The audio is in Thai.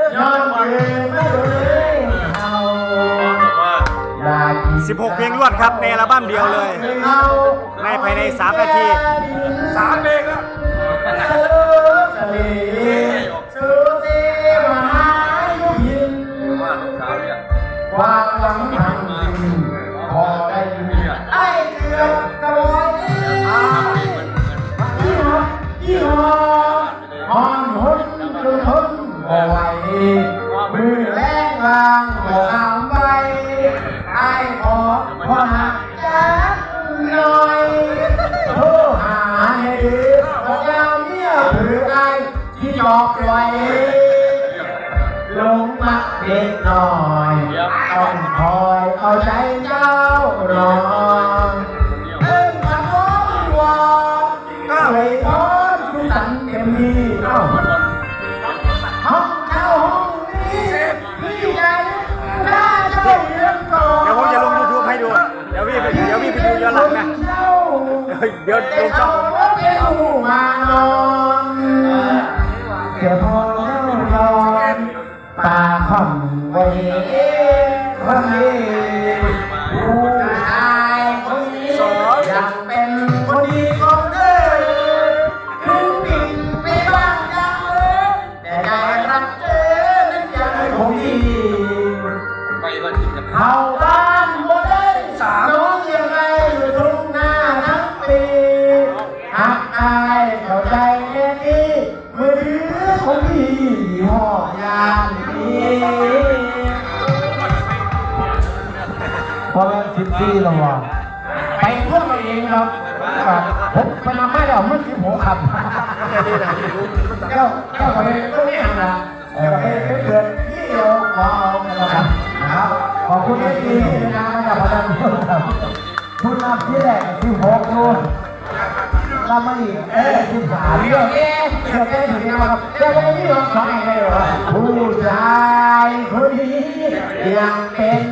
16 เพลงรวดครับในอัลบั้มเดียวเลย ในภายใน 3 นาทีสามเพลงแล้วเสือทะเลเสือเจมหายุพินว่าลูกสาวเนี่ยความหวังทางดินพอได้ยินไอ้เกือบกระโดดอายี่ห้อยี่ห้อฮอนหุ่นคือหุ่น บ่ไหวมือแรงวางบ่อามไว้ไอ้ขอขอหักจักหน่อยโทรหาให้ดีบอกยาวเมียหรือไอ้ที่หยอกไว้ลงมาเด็กหน่อยต้องคอยเอาใจเจ้ารอ เดี๋ยวลงช่องผมเดี๋ยวมานอนเดี๋ยวพอแล้วนอนตาค่อมไว้คนนี้ผู้ชายคนนี้อยากเป็นคนดีของเธอถึงปิ่นไปบ้างยังเลยแต่ใจรักเธอนั้นยังคงดีไปบ้านจิตกันเข้า พี่ยี่ห้อยางนี้พอเป็นสิบสี่แล้ววะไปเพื่อนเราเองครับครับผมไปนำไม่ได้เมื่อกี้ผมขับเจ้าเจ้าไปก็ไม่หันละเออไปเกิดที่เราขอเอากันแล้วกันนะครับขอบคุณที่ดีนะครับมาจากประเทศครับทุนนำที่แรกที่หกนู่น เรามาอีกเอ๊ะที่สามเรื่องเอ๊ะเรื่องเอ๊ะถึงนะครับแต่ก็ไม่มีรถสองเองเลยว่าผู้ชายคนนี้ยังเป็น